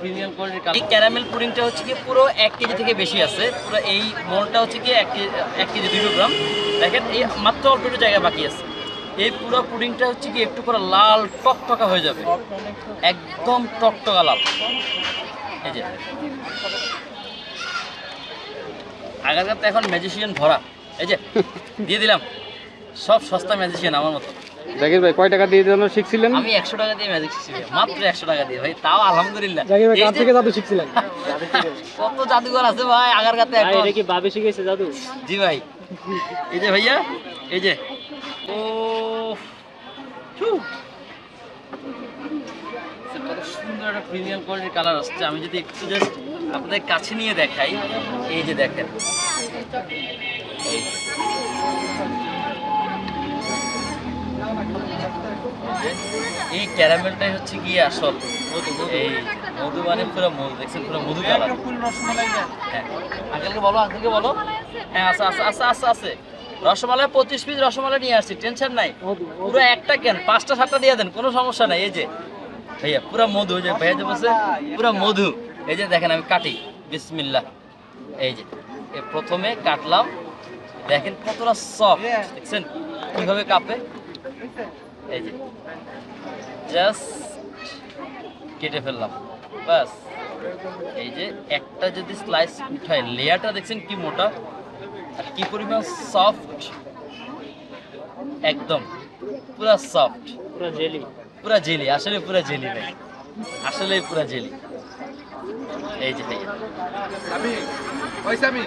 Premium কোয়ালিটির এই caramel পুডিংটা হচ্ছে কি পুরো এক কেজি থেকে বেশি আছে। পুরো এই মোলটা হচ্ছে কি এক কেজি এক কেজি দুশো গ্রাম। দেখেন, এই মাত্র অল্প একটু জায়গা বাকি আছে। এই পুরো পুডিংটা হচ্ছে কি একটু করে লাল টকটকা হয়ে যাবে। একদম টকটকা লাল। এই যে। আগেরকার তো এখন ম্যাজিশিয়ান ভরা। এই যে, দিয়ে দিলাম। সব সস্তা ম্যাজিশিয়ান আমার মতো। জাকির ভাই কয় টাকা দিয়ে যেন শিখছিলেন? আমি একশো টাকা দিয়ে ম্যাজিক শিখছি মাত্র একশো টাকা দিয়ে ভাই তাও আলহামদুলিল্লাহ। জাকির ভাই কার থেকে জাদু শিখছিলেন? কত জাদুঘর আছে ভাই আগার কাতে এখন। কি বাবে শিখেছে জাদু? জি ভাই। এই যে ভাইয়া এই যে। ও কত সুন্দর একটা প্রিমিয়াম কোয়ালিটির কালার আসছে। আমি যদি একটু জাস্ট আপনাদের কাছে নিয়ে দেখাই এই যে দেখেন। এই। ক্যারামেলটাই হচ্ছে গিয়ে আসল। এই মধু মানে পুরো মধু দেখছেন পুরো মধু কালার। হ্যাঁ। আঙ্কেলকে বলো আঙ্কেলকে বলো। হ্যাঁ আছে আছে আছে আছে আছে। রসমালাই পঁচিশ পিস রসমালাই নিয়ে আসছি টেনশন নাই। পুরো একটা কেন? পাঁচটা সাতটা দিয়ে দেন কোনো সমস্যা নাই। এই যে ভাইয়া পুরো মধু যে ভাইয়া যে বলছে পুরো মধু। এই যে দেখেন আমি কাটি। বিসমিল্লাহ। এই যে এ প্রথমে কাটলাম। দেখেন কতটা সফট দেখছেন? কীভাবে কাঁপে? এই যে জাস্ট কেটে ফেললাম। বাস এই যে একটা যদি স্লাইস উঠায় লেয়ারটা দেখছেন কি মোটা? আর কি পরিমাণ সফট একদম। পুরা সফট পুরো জেলি পুরা জেলি আসলে পুরা জেলি ভাই। আসলে পুরা জেলি এই যে ভাইয়া আমি ওই সামি